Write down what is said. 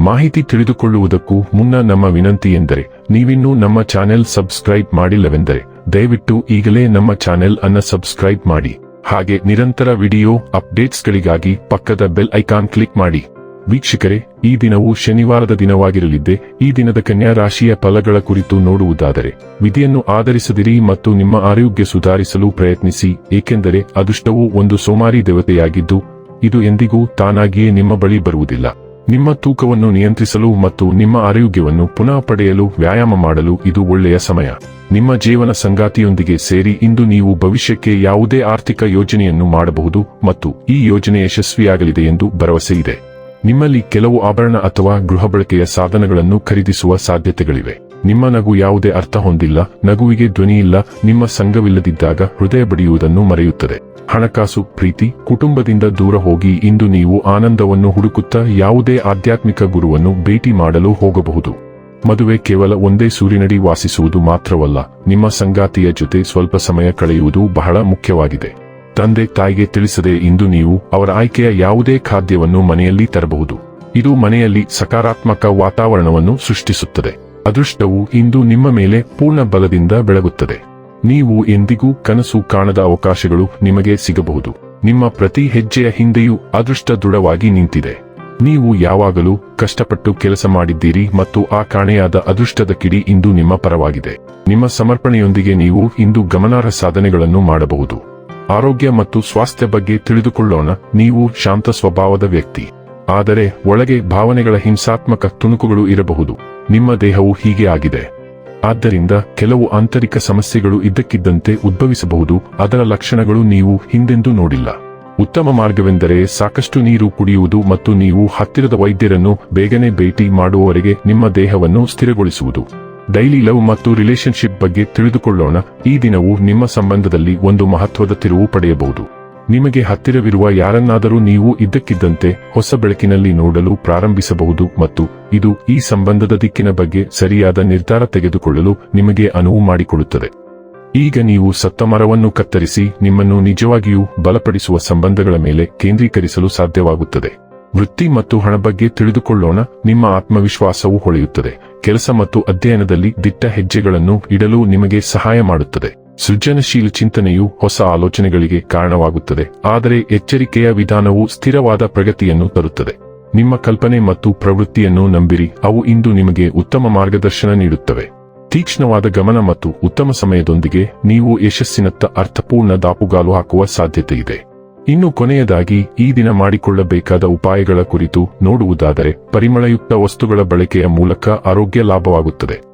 ಮಾಹಿತಿ ತಿಳಿದುಕೊಳ್ಳುವುದಕ್ಕೂ ಮುನ್ನ ನಮ್ಮ ವಿನಂತಿ ಎಂದರೆ, ನೀವಿನ್ನೂ ನಮ್ಮ ಚಾನೆಲ್ ಸಬ್ಸ್ಕ್ರೈಬ್ ಮಾಡಿಲ್ಲವೆಂದರೆ, ದಯವಿಟ್ಟು ಈಗಲೇ ನಮ್ಮ ಚಾನೆಲ್ ಅನ್ನ ಸಬ್ಸ್ಕ್ರೈಬ್ ಮಾಡಿ. ಹಾಗೆ ನಿರಂತರ ವಿಡಿಯೋ ಅಪ್ಡೇಟ್ಸ್ಗಳಿಗಾಗಿ ಪಕ್ಕದ ಬೆಲ್ ಐಕಾನ್ ಕ್ಲಿಕ್ ಮಾಡಿ. ವೀಕ್ಷಕರೇ, ಈ ದಿನವು ಶನಿವಾರದ ದಿನವಾಗಿರಲಿದ್ದೆ, ಈ ದಿನದ ಕನ್ಯಾ ರಾಶಿಯ ಫಲಗಳ ಕುರಿತು ನೋಡುವುದಾದರೆ, ವಿಧಿಯನ್ನು ಆಧರಿಸದಿರಿ ಮತ್ತು ನಿಮ್ಮ ಆರೋಗ್ಯ ಸುಧಾರಿಸಲು ಪ್ರಯತ್ನಿಸಿ, ಏಕೆಂದರೆ ಅದೃಷ್ಟವು ಒಂದು ಸೋಮಾರಿ ದೇವತೆಯಾಗಿದ್ದು, ಇದು ಎಂದಿಗೂ ತಾನಾಗಿಯೇ ನಿಮ್ಮ ಬಳಿ ಬರುವುದಿಲ್ಲ. ನಿಮ್ಮ ತೂಕವನ್ನು ನಿಯಂತ್ರಿಸಲು ಮತ್ತು ನಿಮ್ಮ ಆರೋಗ್ಯವನ್ನು ಪುನಃ ಪಡೆಯಲು ವ್ಯಾಯಾಮ ಮಾಡಲು ಇದು ಒಳ್ಳೆಯ ಸಮಯ. ನಿಮ್ಮ ಜೀವನ ಸಂಗಾತಿಯೊಂದಿಗೆ ಸೇರಿ ಇಂದು ನೀವು ಭವಿಷ್ಯಕ್ಕೆ ಯಾವುದೇ ಆರ್ಥಿಕ ಯೋಜನೆಯನ್ನು ಮಾಡಬಹುದು ಮತ್ತು ಈ ಯೋಜನೆ ಯಶಸ್ವಿಯಾಗಲಿದೆ ಎಂದು ಭರವಸೆ ಇದೆ. ನಿಮ್ಮಲ್ಲಿ ಕೆಲವು ಆಭರಣ ಅಥವಾ ಗೃಹ ಬಳಕೆಯ ಸಾಧನಗಳನ್ನು ಖರೀದಿಸುವ ಸಾಧ್ಯತೆಗಳಿವೆ. ನಿಮ್ಮ ನಗು ಯಾವುದೇ ಅರ್ಥ ಹೊಂದಿಲ್ಲ, ನಗುವಿಗೆ ಧ್ವನಿಯಿಲ್ಲ ನಿಮ್ಮ ಸಂಘವಿಲ್ಲದಿದ್ದಾಗ ಹೃದಯ ಬಡಿಯುವುದನ್ನು ಮರೆಯುತ್ತದೆ. ಹಣಕಾಸು, ಪ್ರೀತಿ, ಕುಟುಂಬದಿಂದ ದೂರ ಹೋಗಿ ಇಂದು ನೀವು ಆನಂದವನ್ನು ಹುಡುಕುತ್ತಾ ಯಾವುದೇ ಆಧ್ಯಾತ್ಮಿಕ ಗುರುವನ್ನು ಭೇಟಿ ಮಾಡಲು ಹೋಗಬಹುದು. ಮದುವೆ ಕೇವಲ ಒಂದೇ ಸೂರಿನಡಿ ವಾಸಿಸುವುದು ಮಾತ್ರವಲ್ಲ, ನಿಮ್ಮ ಸಂಗಾತಿಯ ಜೊತೆ ಸ್ವಲ್ಪ ಸಮಯ ಕಳೆಯುವುದು ಬಹಳ ಮುಖ್ಯವಾಗಿದೆ. ತಂದೆ ತಾಯಿಗೆ ತಿಳಿಸದೆ ಇಂದು ನೀವು ಅವರ ಆಯ್ಕೆಯ ಯಾವುದೇ ಖಾದ್ಯವನ್ನು ಮನೆಯಲ್ಲಿ ತರಬಹುದು. ಇದು ಮನೆಯಲ್ಲಿ ಸಕಾರಾತ್ಮಕ ವಾತಾವರಣವನ್ನು ಸೃಷ್ಟಿಸುತ್ತದೆ. ಅದೃಷ್ಟವು ಇಂದು ನಿಮ್ಮ ಮೇಲೆ ಪೂರ್ಣ ಬಲದಿಂದ ಬೆಳಗುತ್ತದೆ. ನೀವು ಎಂದಿಗೂ ಕನಸು ಕಾಣದ ಅವಕಾಶಗಳು ನಿಮಗೆ ಸಿಗಬಹುದು. ನಿಮ್ಮ ಪ್ರತಿ ಹೆಜ್ಜೆಯ ಹಿಂದೆಯೂ ಅದೃಷ್ಟ ದೃಢವಾಗಿ ನಿಂತಿದೆ. ನೀವು ಯಾವಾಗಲೂ ಕಷ್ಟಪಟ್ಟು ಕೆಲಸ ಮಾಡಿದ್ದೀರಿ ಮತ್ತು ಆ ಕಾಣೆಯಾದ ಅದೃಷ್ಟದ ಕಿಡಿ ಇಂದು ನಿಮ್ಮ ಪರವಾಗಿದೆ. ನಿಮ್ಮ ಸಮರ್ಪಣೆಯೊಂದಿಗೆ ನೀವು ಇಂದು ಗಮನಾರ್ಹ ಸಾಧನೆಗಳನ್ನು ಮಾಡಬಹುದು. ಆರೋಗ್ಯ ಮತ್ತು ಸ್ವಾಸ್ಥ್ಯ ಬಗ್ಗೆ ತಿಳಿದುಕೊಳ್ಳೋಣ. ನೀವು ಶಾಂತ ಸ್ವಭಾವದ ವ್ಯಕ್ತಿ. ಆದರೆ ಒಳಗೆ ಭಾವನೆಗಳ ಹಿಂಸಾತ್ಮಕ ತುಣುಕುಗಳು ಇರಬಹುದು. ನಿಮ್ಮ ದೇಹವು ಹೀಗೆ ಆಗಿದೆ. ಆದ್ದರಿಂದ ಕೆಲವು ಆಂತರಿಕ ಸಮಸ್ಯೆಗಳು ಇದ್ದಕ್ಕಿದ್ದಂತೆ ಉದ್ಭವಿಸಬಹುದು, ಅದರ ಲಕ್ಷಣಗಳು ನೀವು ಹಿಂದೆಂದೂ ನೋಡಿಲ್ಲ. ಉತ್ತಮ ಮಾರ್ಗವೆಂದರೆ ಸಾಕಷ್ಟು ನೀರು ಕುಡಿಯುವುದು ಮತ್ತು ನೀವು ಹತ್ತಿರದ ವೈದ್ಯರನ್ನು ಬೇಗನೆ ಭೇಟಿ ಮಾಡುವವರೆಗೆ ನಿಮ್ಮ ದೇಹವನ್ನು ಸ್ಥಿರಗೊಳಿಸುವುದು. ಡೈಲಿ ಲವ್ ಮತ್ತು ರಿಲೇಶನ್ಶಿಪ್ ಬಗ್ಗೆ ತಿಳಿದುಕೊಳ್ಳೋಣ, ಈ ದಿನವು ನಿಮ್ಮ ಸಂಬಂಧದಲ್ಲಿ ಒಂದು ಮಹತ್ವದ ತಿರುವು ಪಡೆಯಬಹುದು. ನಿಮಗೆ ಹತ್ತಿರವಿರುವ ಯಾರನ್ನಾದರೂ ನೀವು ಇದ್ದಕ್ಕಿದ್ದಂತೆ ಹೊಸ ಬೆಳಕಿನಲ್ಲಿ ನೋಡಲು ಪ್ರಾರಂಭಿಸಬಹುದು ಮತ್ತು ಇದು ಈ ಸಂಬಂಧದ ದಿಕ್ಕಿನ ಬಗ್ಗೆ ಸರಿಯಾದ ನಿರ್ಧಾರ ತೆಗೆದುಕೊಳ್ಳಲು ನಿಮಗೆ ಅನುವು ಮಾಡಿಕೊಡುತ್ತದೆ. ಈಗ ನೀವು ಸತ್ತ ಮರವನ್ನು ಕತ್ತರಿಸಿ ನಿಮ್ಮನ್ನು ನಿಜವಾಗಿಯೂ ಬಲಪಡಿಸುವ ಸಂಬಂಧಗಳ ಮೇಲೆ ಕೇಂದ್ರೀಕರಿಸಲು ಸಾಧ್ಯವಾಗುತ್ತದೆ. ವೃತ್ತಿ ಮತ್ತು ಹಣ ಬಗ್ಗೆ ತಿಳಿದುಕೊಳ್ಳೋಣ, ನಿಮ್ಮ ಆತ್ಮವಿಶ್ವಾಸವು ಹೊಳೆಯುತ್ತದೆ. ಕೆಲಸ ಮತ್ತು ಅಧ್ಯಯನದಲ್ಲಿ ದಿಟ್ಟ ಹೆಜ್ಜೆಗಳನ್ನು ಇಡಲು ನಿಮಗೆ ಸಹಾಯ ಮಾಡುತ್ತದೆ. ಸೃಜನಶೀಲ ಚಿಂತನೆಯು ಹೊಸ ಆಲೋಚನೆಗಳಿಗೆ ಕಾರಣವಾಗುತ್ತದೆ, ಆದರೆ ಎಚ್ಚರಿಕೆಯ ವಿಧಾನವು ಸ್ಥಿರವಾದ ಪ್ರಗತಿಯನ್ನು ತರುತ್ತದೆ. ನಿಮ್ಮ ಕಲ್ಪನೆ ಮತ್ತು ಪ್ರವೃತ್ತಿಯನ್ನು ನಂಬಿರಿ, ಅವು ಇಂದು ನಿಮಗೆ ಉತ್ತಮ ಮಾರ್ಗದರ್ಶನ ನೀಡುತ್ತವೆ. ತೀಕ್ಷ್ಣವಾದ ಗಮನ ಮತ್ತು ಉತ್ತಮ ಸಮಯದೊಂದಿಗೆ ನೀವು ಯಶಸ್ಸಿನತ್ತ ಅರ್ಥಪೂರ್ಣ ದಾಪುಗಾಲು ಹಾಕುವ ಸಾಧ್ಯತೆ ಇದೆ. ಇನ್ನು ಕೊನೆಯದಾಗಿ, ಈ ದಿನ ಮಾಡಿಕೊಳ್ಳಬೇಕಾದ ಉಪಾಯಗಳ ಕುರಿತು ನೋಡುವುದಾದರೆ, ಪರಿಮಳಯುಕ್ತ ವಸ್ತುಗಳ ಬಳಕೆಯ ಮೂಲಕ ಆರೋಗ್ಯ ಲಾಭವಾಗುತ್ತದೆ.